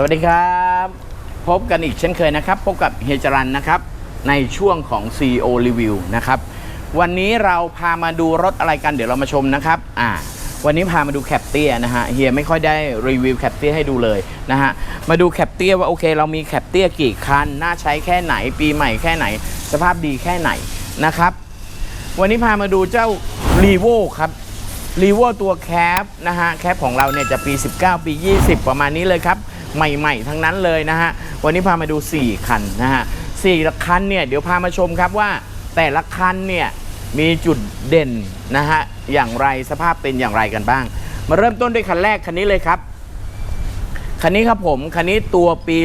สวัสดีครับ พบกันอีกเช่นเคยนะครับ พบกับเฮจรันนะครับในช่วงของ CEO Review นะครับวันนี้เราพามาดูรถอะไรกันเดี๋ยวเรามาชมนะครับอ่าวันนี้พามาดูแคปเตียนะฮะเฮียไม่ค่อยได้รีวิวแคปเตียให้ดูเลยนะฮะมาดูแคปเตียว่าโอเค เรามีแคปเตียกี่คันน่าใช้แค่ไหน ปีใหม่แค่ไหน สภาพดีแค่ไหนนะครับ วันนี้พามาดูเจ้า r e v o ครับรีโวตัวแคปนะฮะแคปของเราเนี่ยจะปี 19 ปี 20 ประมาณนี้เลยครับ ใหม่ๆ ทั้งนั้นเลยนะฮะ วันนี้พามาดู 4 คันนะฮะสี่คันเนี่ยเดี๋ยวพามาชมครับว่าแต่ละคันเนี่ยมีจุดเด่นนะฮะอย่างไรสภาพเป็นอย่างไรกันบ้าง มาเริ่มต้นด้วยคันแรกคันนี้เลยครับคันนี้ครับผมคันนี้ตัวปี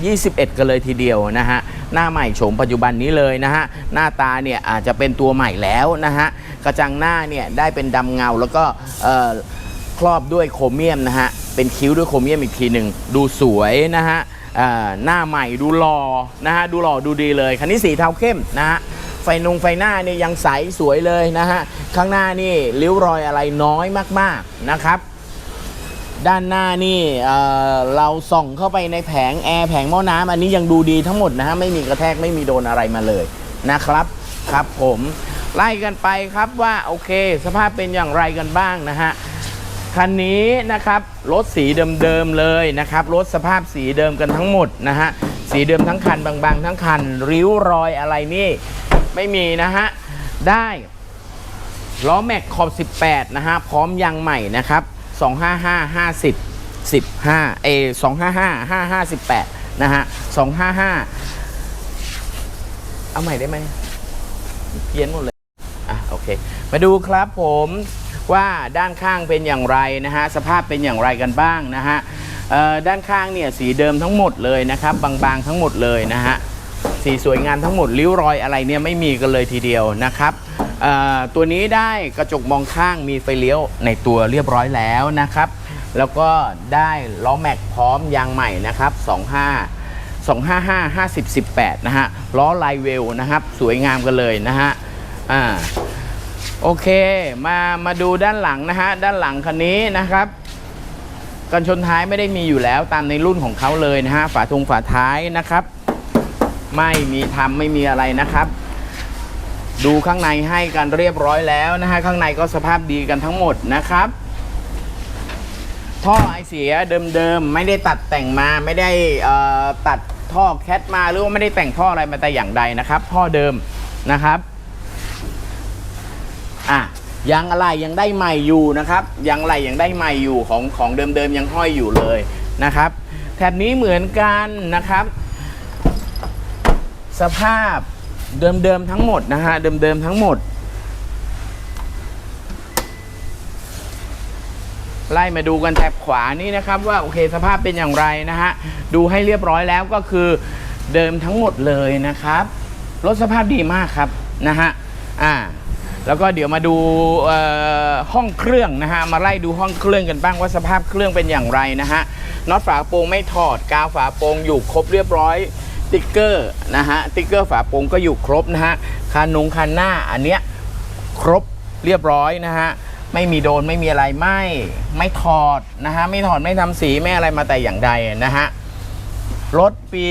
2021 กันเลยทีเดียวนะฮะหน้าใหม่โฉมปัจจุบันนี้เลยนะฮะหน้าตาเนี่ยอาจจะเป็นตัวใหม่แล้วนะฮะกระจังหน้าเนี่ยได้เป็นดำเงาแล้วก็ครอบด้วยโครเมียมนะฮะ เป็นคิ้วด้วยโครเมียมอีกทีหนึ่งดูสวยนะฮะหน้าใหม่ดูหล่อนะฮะดูหล่อดูดีเลย คันนี้สีเทาเข้มนะฮะไฟนงไฟหน้าเนี่ยยังใสสวยเลยนะฮะข้างหน้านี่ริ้วรอยอะไรน้อยมากๆนะครับ ด้านหน้านี่เเราส่องเข้าไปในแผงแอร์แผงหม้อน้ำอันนี้ยังดูดีทั้งหมดนะฮะไม่มีกระแทกไม่มีโดนอะไรมาเลยนะครับครับผมไล่กันไปครับว่าโอเค สภาพเป็นอย่างไรกันบ้างนะฮะ คันนี้นะครับรถสีเดิมๆเลยนะครับรถสภาพสีเดิมกันทั้งหมดนะฮะสีเดิมทั้งคันบางๆ ทั้งคัน ริ้วรอยอะไรนี่ไม่มีนะฮะได้ล้อแม็กขอบ 18 นะฮะพร้อมยางใหม่นะครับ 255 50 15เอ255 558 นะฮะ 255 เอาใหม่ได้ไหมเพี้ยนหมดเลย อะ โอเค มาดูครับผม ว่าด้านข้างเป็นอย่างไรนะฮะสภาพเป็นอย่างไรกันบ้างนะฮะด้านข้างเนี่ยสีเดิมทั้งหมดเลยนะครับบางๆทั้งหมดเลยนะฮะสีสวยงามทั้งหมดริ้วรอยอะไรเนี่ยไม่มีกันเลยทีเดียวนะครับตัวนี้ได้กระจกมองข้างมีไฟเลี้ยวในตัวเรียบร้อยแล้วนะครับ แล้วก็ได้ล้อแม็กพร้อมยางใหม่นะครับ 25 255 50 18 นะฮะล้อไลเวลนะครับ สวยงามกันเลยนะฮะอ่า โอเค มามาดูด้านหลังนะฮะ ด้านหลังคันนี้นะครับ กันชนท้ายไม่ได้มีอยู่แล้วตามในรุ่นของเขาเลยนะฮะ ฝาทงฝาท้ายนะครับ ไม่มีทำไม่มีอะไรนะครับ ดูข้างในให้กันเรียบร้อยแล้วนะฮะ ข้างในก็สภาพดีกันทั้งหมดนะครับ ท่อไอเสียเดิมๆไม่ได้ตัดแต่งมาไม่ได้ตัดท่อแคทมาหรือว่าไม่ได้แต่งท่ออะไรมาแต่อย่างใดนะครับ ท่อเดิมนะครับ ยางอะไรยังได้ใหม่อยู่นะครับยางอะไรยังได้ใหม่อยู่ของของเดิมๆยังห้อยอยู่เลยนะครับ แถบนี้เหมือนกันนะครับ สภาพเดิมๆทั้งหมดนะฮะเดิมๆทั้งหมด ไล่มาดูกันแถบขวานี่นะครับ ว่าโอเคสภาพเป็นอย่างไรนะฮะดูให้เรียบร้อยแล้วก็คือเดิมทั้งหมดเลยนะครับรถสภาพดีมากครับนะฮะอ่า แล้วก็เดี๋ยวมาดูห้องเครื่องนะฮะมาไล่ดูห้องเครื่องกันบ้างว่าสภาพเครื่องเป็นอย่างไรนะฮะน็อตฝาโปรงไม่ถอดกาวฝาโปรงอยู่ครบเรียบร้อยติ๊กเกอร์นะฮะติ๊กเกอร์ฝาโปรงก็อยู่ครบนะฮะคันนงคันหน้าอันเนี้ยครบเรียบร้อยนะฮะไม่มีโดนไม่มีอะไรไม่ไม่ถอดนะฮะไม่ถอดไม่ทำสีไม่อะไรมาแต่อย่างใดนะฮะรถปี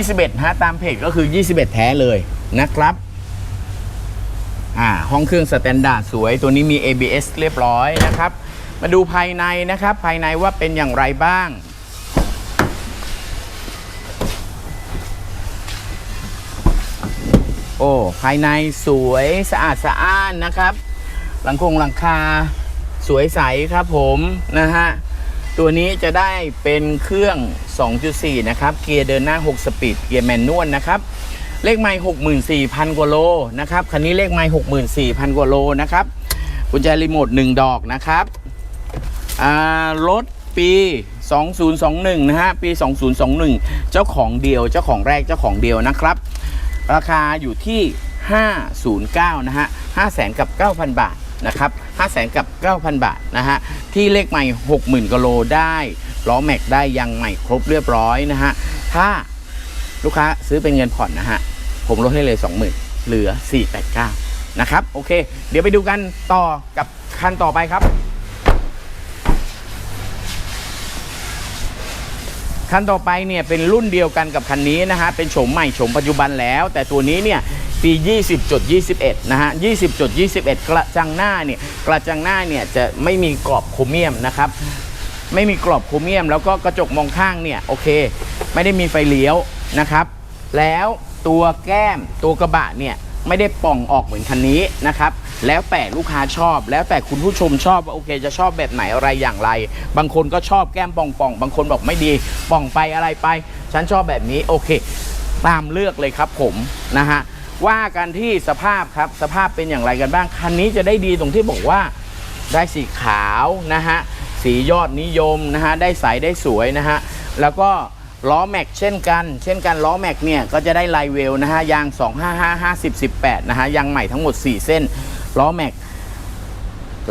21ฮะตามเพจก็คือ 21 แท้เลยนะครับ อ่าห้องเครื่องสแตนดาร์ดสวยตัวนี้มี ABS เรียบร้อยนะครับ มาดูภายในนะครับ ภายในว่าเป็นอย่างไรบ้างโอ้ภายในสวยสะอาดสะอ้านนะครับ หลังคงหลังคาสวยใสครับผมนะฮะตัวนี้จะได้เป็นเครื่อง 2.4 นะครับ เกียร์เดินหน้า 6 สปีด เกียร์แมนนวลนะครับ เลขไมล์64,000กว่าโลนะครับคันนี้เลขไมล์64,000กว่าโลนะครับกุญแจรีโมท1ดอกนะครับรถปี 2021 นะฮะ ปี 2021 เจ้าของเดียว เจ้าของแรก เจ้าของเดียวนะครับ ราคาอยู่ที่ 509 นะฮะ 5 0 0แสนกับ 9,000 บาท นะครับ 5 0 0แสนกับ 9,000 บาท นะฮะ ที่เลขใหม่ 60,000กิโลได้ ล้อแม็กได้ยังใหม่ครบเรียบร้อยนะฮะ ถ้า ลูกค้าซื้อเป็นเงินผ่อนนะฮะ ผมลดให้เลย 20,000 เหลือ 489 นะครับ โอเค เดี๋ยวไปดูกันต่อกับคันต่อไปครับ คันต่อไปเนี่ยเป็นรุ่นเดียวกันกับคันนี้นะฮะ เป็นโฉมใหม่โฉมปัจจุบันแล้ว แต่ตัวนี้เนี่ยปี 20.21 นะฮะ 20.21 กระจังหน้าเนี่ย กระจังหน้าเนี่ยจะไม่มีกรอบโครเมียมนะครับ ไม่มีกรอบโครเมียม แล้วก็กระจกมองข้างเนี่ยโอเค ไม่ได้มีไฟเลี้ยว นะครับ แล้วตัวแก้มตัวกระบะเนี่ยไม่ได้ป่องออกเหมือนคันนี้นะครับ แล้วแต่ลูกค้าชอบ แล้วแต่คุณผู้ชมชอบว่าโอเคจะชอบแบบไหนอะไรอย่างไร บางคนก็ชอบแก้มป่องป่องๆบางคนบอกไม่ดีป่องไปอะไรไป ฉันชอบแบบนี้โอเค ตามเลือกเลยครับผมนะฮะว่ากันที่สภาพครับสภาพเป็นอย่างไรกันบ้างคันนี้จะได้ดีตรงที่บอกว่าได้สีขาวนะฮะสียอดนิยมนะฮะได้ใสได้สวยนะฮะแล้วก็ ล้อแม็กเช่นกัน เช่นกันล้อแม็กเนี่ยก็จะได้ไลเวลนะฮะยาง 255 50 18 นะฮะยางใหม่ทั้งหมด 4 เส้นล้อแม็ก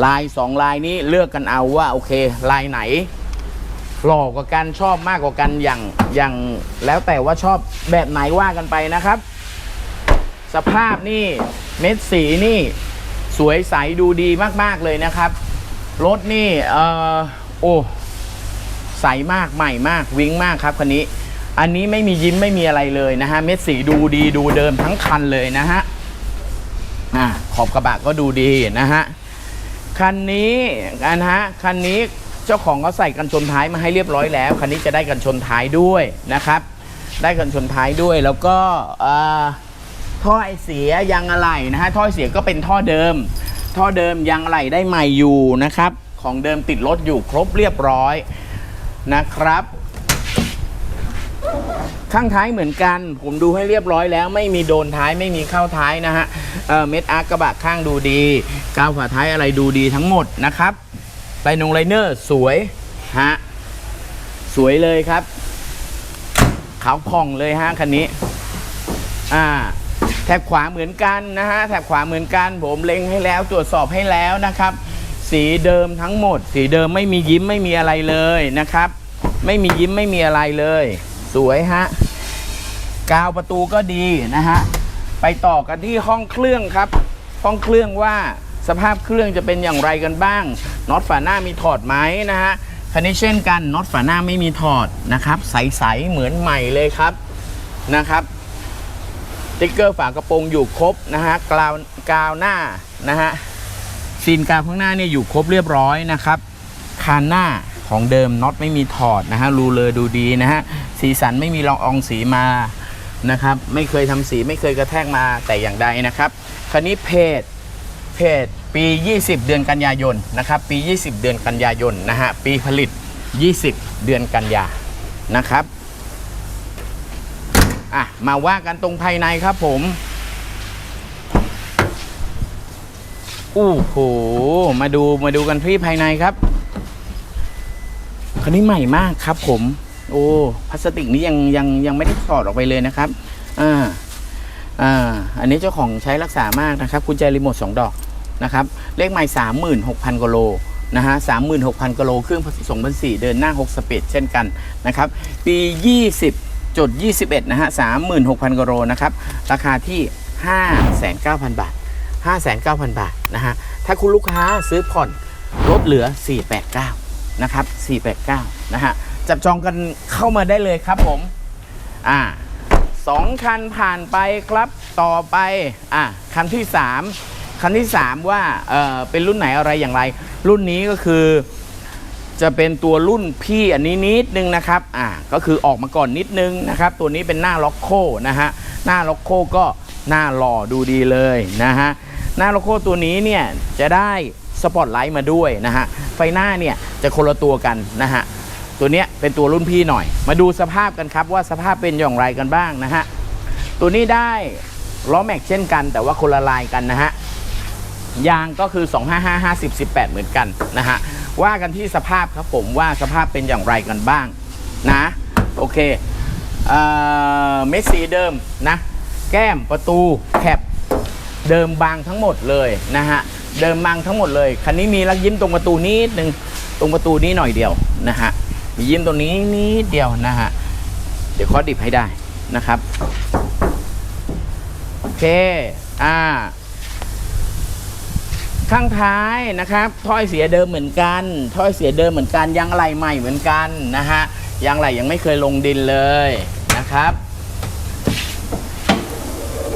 ลาย 2 ลายนี้เลือกกันเอาว่า โอเค ลายไหน หล่อกว่ากันชอบมากกว่ากันอย่างอย่างแล้วแต่ว่าชอบแบบไหนว่ากันไปนะครับ สภาพนี่เม็ดสีนี่สวยใสดูดีมากๆเลยนะครับ รถนี่เออโอ้ ใสมากใหม่มากวิ้งมากครับคันนี้ อันนี้ไม่มียิ้มไม่มีอะไรเลยนะฮะเม็ดสีดูดีดูเดิมทั้งคันเลยนะฮะอ่าขอบกระบะก็ดูดีนะฮะคันนี้นะฮะคันนี้เจ้าของเขาใส่กันชนท้ายมาให้เรียบร้อยแล้ว คันนี้จะได้กันชนท้ายด้วยนะครับ ได้กันชนท้ายด้วยแล้วก็อ่าท่อไอเสียยางอะไหล่นะฮะท่อไอเสียก็เป็นท่อเดิม ท่อเดิมยางอะไหล่ได้ใหม่อยู่นะครับ ของเดิมติดรถอยู่ครบเรียบร้อย นะครับ ข้างท้ายเหมือนกัน ผมดูให้เรียบร้อยแล้ว ไม่มีโดนท้ายไม่มีเข้าท้ายนะฮะเเม็ดอาร์กกระบะข้างดูดีกาวฝาท้ายอะไรดูดีทั้งหมดนะครับไลนงไลเนอร์สวยฮะสวยเลยครับขาวผ่องเลยฮะคันนี้อ่าแถบขวาเหมือนกันนะฮะแถบขวาเหมือนกัน ผมเล็งให้แล้วตรวจสอบให้แล้วนะครับ สีเดิมทั้งหมด สีเดิมไม่มียิ้มไม่มีอะไรเลยนะครับ ไม่มียิ้มไม่มีอะไรเลย สวยฮะกาวประตูก็ดีนะฮะไปต่อกันที่ห้องเครื่องครับ ห้องเครื่องว่าสภาพเครื่องจะเป็นอย่างไรกันบ้างน็อตฝาหน้ามีถอดไหมนะฮะคันนี้เช่นกันน็อตฝาหน้าไม่มีถอดนะครับ ใสๆเหมือนใหม่เลยครับนะครับติ๊กเกอร์ฝากระโปรงอยู่ครบนะฮะกาวกาวหน้านะฮะ ซีนกาวข้างหน้าเนี่ยอยู่ครบเรียบร้อยนะครับคานหน้าของเดิมน็อตไม่มีถอดนะฮะรูเลยดูดีนะฮะสีสันไม่มีรองอองสีมานะครับ ไม่เคยทำสีไม่เคยกระแทกมาแต่อย่างใดนะครับ คันนี้เพจเพจปี 20 เดือนกันยายนนะครับ ปี 20 เดือนกันยายนนะฮะปีผลิต 20 เดือนกันยานะครับอะมาว่ากันตรงภายในครับผม โอ้โห มาดูมาดูกันที่ภายในครับ คันนี้ใหม่มากครับผม โอ้พลาสติกนี้ยังยังยังไม่ได้ถอดออกไปเลยนะครับ อ่า อ่า อันนี้เจ้าของใช้รักษามากนะครับกุญแจรีโมทสองดอกนะครับ เลขไม้สามหมื่นหกพันกิโลนะฮะสามหมื่นหกพันกิโลเครื่องผสองพันสี่เดินหน้าหกสปีดเช่นกันนะครับ ปียี่สิบจุด21นะฮะ36,000กโลนะครับ ราคาที่ 5,900บาท 5,900 บาทนะฮะ ถ้าคุณลูกค้าซื้อผ่อนลดเหลือ 489 นะครับ 489 นะฮะ จับจองกันเข้ามาได้เลยครับผม อ่าสองคันผ่านไปครับต่อไป อะคันที่ 3 คันที่ 3 ว่า เออเป็นรุ่นไหนอะไรอย่างไร รุ่นนี้ก็คือจะเป็นตัวรุ่นพี่อันนี้นิดนึงนะครับ อ่า ก็คือออกมาก่อนนิดนึงนะครับ ตัวนี้เป็นหน้าล็อกโคนะฮะ หน้าล็อกโคก็หน้าหล่อดูดีเลยนะฮะ หน้าล็อกโคตัวนี้เนี่ยจะได้สปอตไลท์มาด้วยนะฮะ ไฟหน้าเนี่ยจะคนละตัวกันนะฮะ ตัวเนี้ยเป็นตัวรุ่นพี่หน่อย มาดูสภาพกันครับว่าสภาพเป็นอย่างไรกันบ้างนะฮะ ตัวนี้ได้ล้อแม็กเช่นกัน แต่ว่าคนละลายกันนะฮะ ยางก็คือ 255 50 18 เหมือนกันนะฮะ ว่ากันที่สภาพครับผมว่าสภาพเป็นอย่างไรกันบ้างนะ โอเคเอ่อเมสสีเดิมนะ แก้มประตูแคป เดิมบางทั้งหมดเลยนะฮะเดิมบางทั้งหมดเลยคันนี้มีลักยิ้มตรงประตูนิดนึงตรงประตูนี้หน่อยเดียวนะฮะมียิ้มตรงนี้นิดเดียวนะฮะเดี๋ยวขอดิบให้ได้นะครับโอเคอ่าข้างท้ายนะครับถ้อยเสียเดิมเหมือนกันถ้อยเสียเดิมเหมือนกันยางอะไหลใหม่เหมือนกันนะฮะยางไหลยังไม่เคยลงดินเลยนะครับ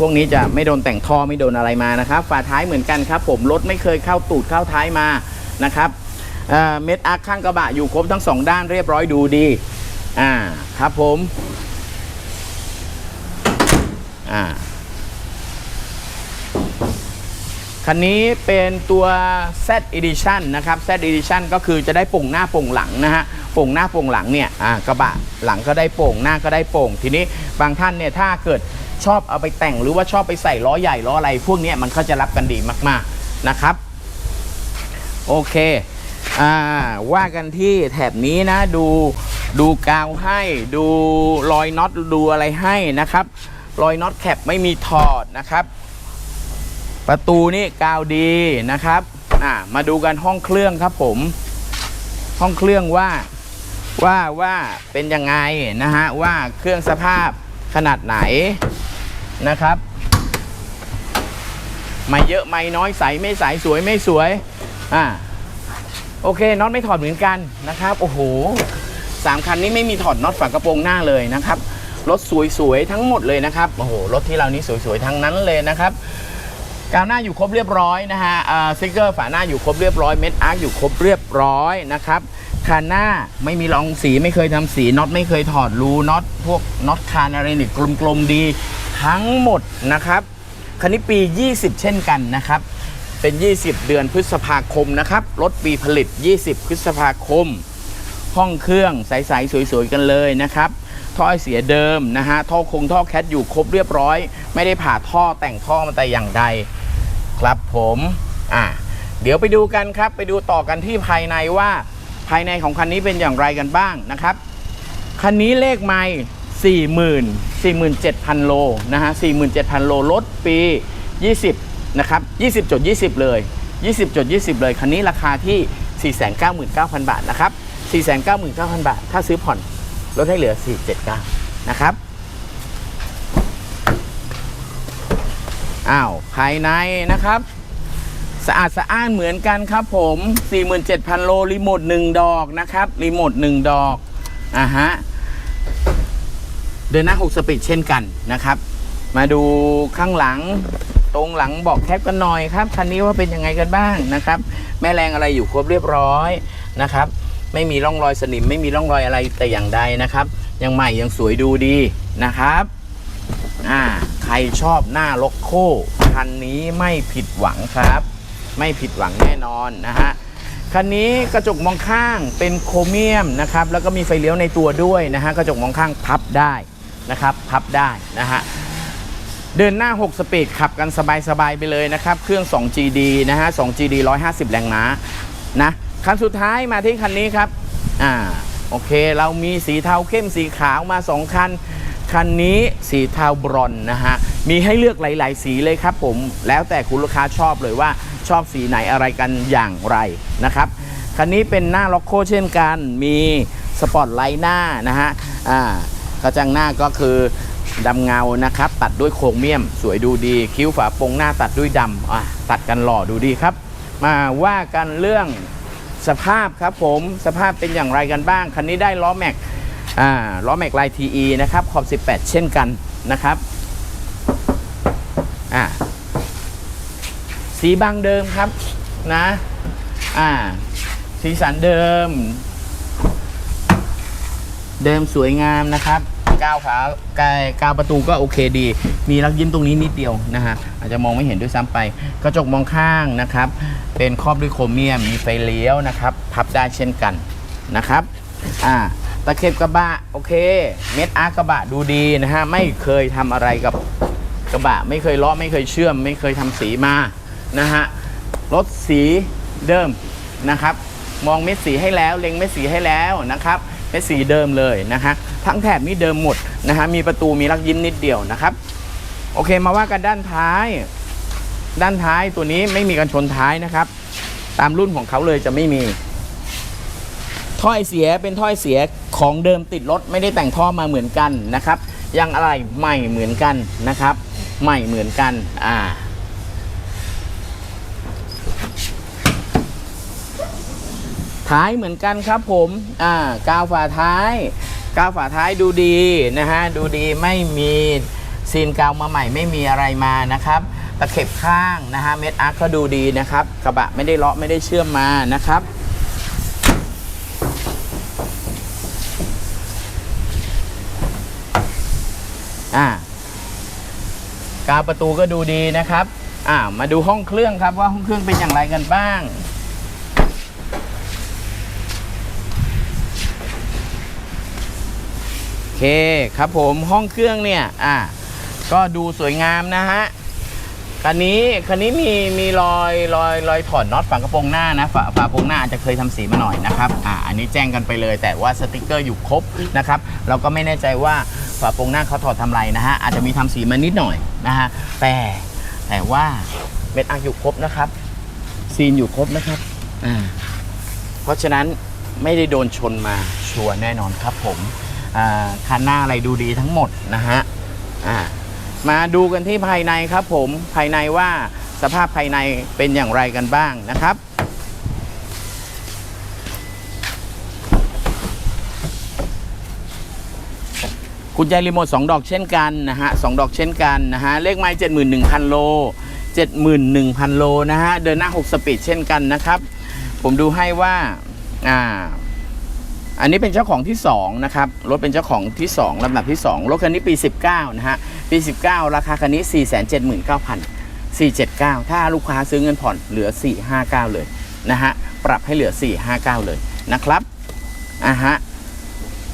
พวกนี้จะไม่โดนแต่งท่อไม่โดนอะไรมานะครับฝาท้ายเหมือนกันครับ ผมรถไม่เคยเข้าตูดเข้าท้ายมานะครับเม็ดอาร์คข้างกระบะอยู่ครบทั้งสองด้านเรียบร้อยดูดีอ่าครับผมอ่าคันนี้เป็นตัว Z Edition นะครับ Z Edition ก็คือจะได้โป่งหน้าโป่งหลังนะฮะโป่งหน้าโป่งหลังเนี่ยกระบะหลังก็ได้โป่งหน้าก็ได้โป่ง ทีนี้บางท่านเนี่ยถ้าเกิด ชอบเอาไปแต่งหรือว่าชอบไปใส่ล้อใหญ่ล้ออะไร พวกนี้มันก็จะรับกันดีมากๆนะครับ โอเคอ่าว่ากันที่แถบนี้นะดูดูกาวให้ดูรอยน็อตดูอะไรให้นะครับ รอยน็อตแคปไม่มีถอดนะครับ ประตูนี่กาวดีนะครับอ่ามาดูกันห้องเครื่องครับผม ห้องเครื่องว่าว่าว่าเป็นยังไงนะฮะว่าเครื่องสภาพขนาดไหน นะครับ ไม่เยอะไม่น้อยใสไม่ใสสวยไม่สวย อ่า โอเคน็อตไม่ถอดเหมือนกันนะครับ โอ้โหสามคันนี้ไม่มีถอดน็อตฝากระโปรงหน้าเลยนะครับ รถสวยๆทั้งหมดเลยนะครับ โอ้โห รถที่เรานี้สวยๆทั้งนั้นเลยนะครับกาวหน้าอยู่ครบเรียบร้อยนะฮะสติกเกอร์ฝาหน้าอยู่ครบเรียบร้อย เม็ดอาร์คอยู่ครบเรียบร้อยนะครับคันหน้าไม่มีรองสีไม่เคยทำสีน็อตไม่เคยถอดรูน็อตพวกน็อตคานอะไรนี่กลมๆดี ทั้งหมดนะครับคันนี้ปี 20 เช่นกันนะครับ เป็น 20 เดือนพฤษภาคมนะครับรถปีผลิต 20 พฤษภาคม ห้องเครื่องใสๆสวยๆกันเลยนะครับท่อเสียเดิมนะฮะท่อคงท่อแคทอยู่ครบเรียบร้อย ไม่ได้ผ่าท่อแต่งท่อมาแต่อย่างใดครับผมอ่าเดี๋ยวไปดูกันครับ ไปดูต่อกันที่ภายในว่า ภายในของคันนี้เป็นอย่างไรกันบ้างนะครับ คันนี้เลขไมล์ 40,000 47,000 โลนะฮะ 47,000 โลรถปี 20 นะครับ 20.20 เลย 20.20 เลย คันนี้ราคาที่ 499,000 บาทนะครับ 499,000 บาท ถ้าซื้อผ่อนลดให้เหลือ 479 นะครับ อ้าว ภายในนะครับ สะอาดสะอ้านเหมือนกันครับผม 47,000 โล รีโมท 1 ดอกนะครับ รีโมท 1 ดอกอ่าฮะ เดินหน้า 6 สปีดเช่นกันนะครับ มาดูข้างหลังตรงหลังบอกแคปกันหน่อยครับคันนี้ว่าเป็นยังไงกันบ้างนะครับ แม่แรงอะไรอยู่ครบเรียบร้อยนะครับ ไม่มีร่องรอยสนิม ไม่มีร่องรอยอะไรแต่อย่างใดนะครับ ยังใหม่ยังสวยดูดีนะครับอ่าใครชอบหน้าล็อกโคคันนี้ไม่ผิดหวังครับ ไม่ผิดหวังแน่นอนนะฮะคันนี้กระจกมองข้างเป็นโครเมียมนะครับ แล้วก็มีไฟเลี้ยวในตัวด้วยนะฮะกระจกมองข้างพับได้ นะครับพับได้นะฮะเดินหน้า 6 สปีดขับกันสบายๆไปเลยนะครับ เครื่อง 2GD นะฮะ 2GD 150 แรงม้านะคันสุดท้ายมาที่คันนี้ครับอ่าโอเค เรามีสีเทาเข้มสีขาวมา 2 คัน คันนี้สีเทาบรอนนะฮะ มีให้เลือกหลาย ๆ สีเลยครับผม แล้วแต่คุณลูกค้าชอบเลยว่าชอบสีไหนอะไรกันอย่างไรนะครับ คันนี้เป็นหน้าล็อกโคเช่นกัน มีสปอตไลท์หน้านะฮะอ่า กระจังหน้าก็คือดำเงานะครับ ตัดด้วยโครเมียม สวยดูดี คิ้วฝาโปรงหน้าตัดด้วยดำอะตัดกันหล่อดูดีครับ มาว่ากันเรื่องสภาพครับผมสภาพเป็นอย่างไรกันบ้าง คันนี้ได้ล้อแม็กอ่าล้อแม็กลาย TE นะครับขอบ 18 เช่นกันนะครับอ่าสีบางเดิมครับนะอ่าสีสันเดิม เดิมสวยงามนะครับก้าวขากายกาวประตูก็โอเคดี มีรักยิ้มตรงนี้นิดเดียวนะฮะอาจจะมองไม่เห็นด้วยซ้ำไป กระจกมองข้างนะครับ เป็นครอบด้วยโครเมียม มีไฟเลี้ยวนะครับ พับได้เช่นกันนะครับอ่าตะเข็บกระบะโอเค เม็ดอาร์กระบะดูดีนะฮะไม่เคยทำอะไรกับกระบะ ไม่เคยล้อไม่เคยเชื่อม ไม่เคยทำสีมานะฮะรถสีเดิมนะครับ มองเม็ดสีให้แล้ว เล็งเม็ดสีให้แล้วนะครับ เม็ดสีเดิมเลยนะฮะทั้งแถบนี้เดิมหมดนะฮะมีประตูมีลักยิ้มนิดเดียวนะครับโอเคมาว่ากันด้านท้าย ด้านท้ายตัวนี้ไม่มีกันชนท้ายนะครับ ตามรุ่นของเขาเลยจะไม่มี ถ้อยเสียเป็นถ้อยเสียของเดิมติดรถไม่ได้แต่งท่อมาเหมือนกันนะครับ ยังอะไรใหม่เหมือนกันนะครับ ใหม่เหมือนกันอ่า ท้ายเหมือนกันครับผมอ่ากาวฝาท้ายกาวฝาท้ายดูดีนะฮะดูดีไม่มีซีนกาวมาใหม่ไม่มีอะไรมานะครับตะเข็บข้างนะฮะเม็ดอาร์คก็ดูดีนะครับ กระบะไม่ได้เลาะไม่ได้เชื่อมมานะครับอ่ากาวประตูก็ดูดีนะครับอ่ามาดูห้องเครื่องครับว่าห้องเครื่องเป็นอย่างไรกันบ้าง โอ เคครับผมห้องเครื่องเนี่ยอะก็ดูสวยงามนะฮะคันนี้คันนี้มีมีรอยรอยรอยถอดน็อตฝากระโปรงหน้านะฝาฝากระโปรงหน้าอาจจะเคยทำสีมาหน่อยนะครับอ่าอันนี้แจ้งกันไปเลย แต่ว่าสติกเกอร์อยู่ครบนะครับ เราก็ไม่แน่ใจว่าฝาโปรงหน้าเขาถอดทำไรนะฮะอาจจะมีทำสีมานิดหน่อยนะฮะแต่แต่ว่าเม็ดอาร์อยู่ครบนะครับ ซีนอยู่ครบนะครับอ่าเพราะฉะนั้นไม่ได้โดนชนมาชัวร์แน่นอนครับผม คันหน้าอะไรดูดีทั้งหมดนะฮะมาดูกันที่ภายในครับผมภายในว่าสภาพภายในเป็นอย่างไรกันบ้างนะครับ กุญแจรีโมท2ดอกเช่นกันนะฮะสองดอกเช่นกันนะฮะเลขไม้71,000 โล 71,000 โลนะฮะเดินหน้า 6 สปีดเช่นกันนะครับ ผมดูให้ว่าอ่า อันนี้เป็นเจ้าของที่2นะครับรถเป็นเจ้าของที่ 2ลำดับที่ 2 รถคันนี้ปี 19 นะฮะ ปี 19 ราคาคันนี้ 479,900 479 ถ้าลูกค้าซื้อเงินผ่อนเหลือ 459 เลยนะฮะ ปรับให้เหลือ 459 เลยนะครับอะฮะ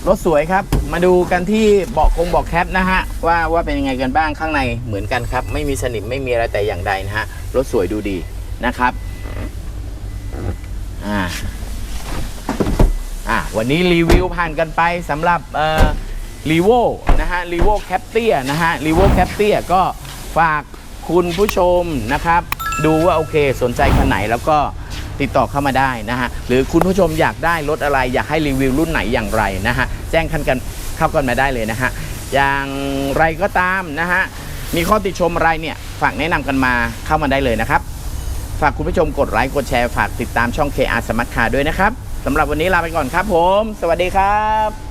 รถสวยครับ มาดูกันที่เบาะคงเบาะแคปนะฮะ ว่าว่าเป็นยังไงกันบ้างข้างในเหมือนกันครับ ไม่มีสนิมไม่มีอะไรแต่อย่างใดนะฮะ รถสวยดูดีนะครับ อ่าอะ วันนี้รีวิวผ่านกันไปสำหรับเอ่อรีโวนะฮะรีโวแคปเตียนะฮะรีโวแคปเตียก็ฝากคุณผู้ชมนะครับ ดูว่าโอเคสนใจคันไหนแล้วก็ติดต่อเข้ามาได้นะฮะ หรือคุณผู้ชมอยากได้รถอะไร อยากให้รีวิวรุ่นไหนอย่างไรนะฮะ แจ้งคันกันเข้ากันมาได้เลยนะฮะ อย่างไรก็ตามนะฮะ มีข้อติชมอะไรเนี่ย ฝากแนะนำกันมาเข้ามาได้เลยนะครับ ฝากคุณผู้ชมกดไลค์กดแชร์ ฝากติดตามช่อง KR Smart Car ด้วยนะครับ สำหรับวันนี้ลาไปก่อนครับผม สวัสดีครับ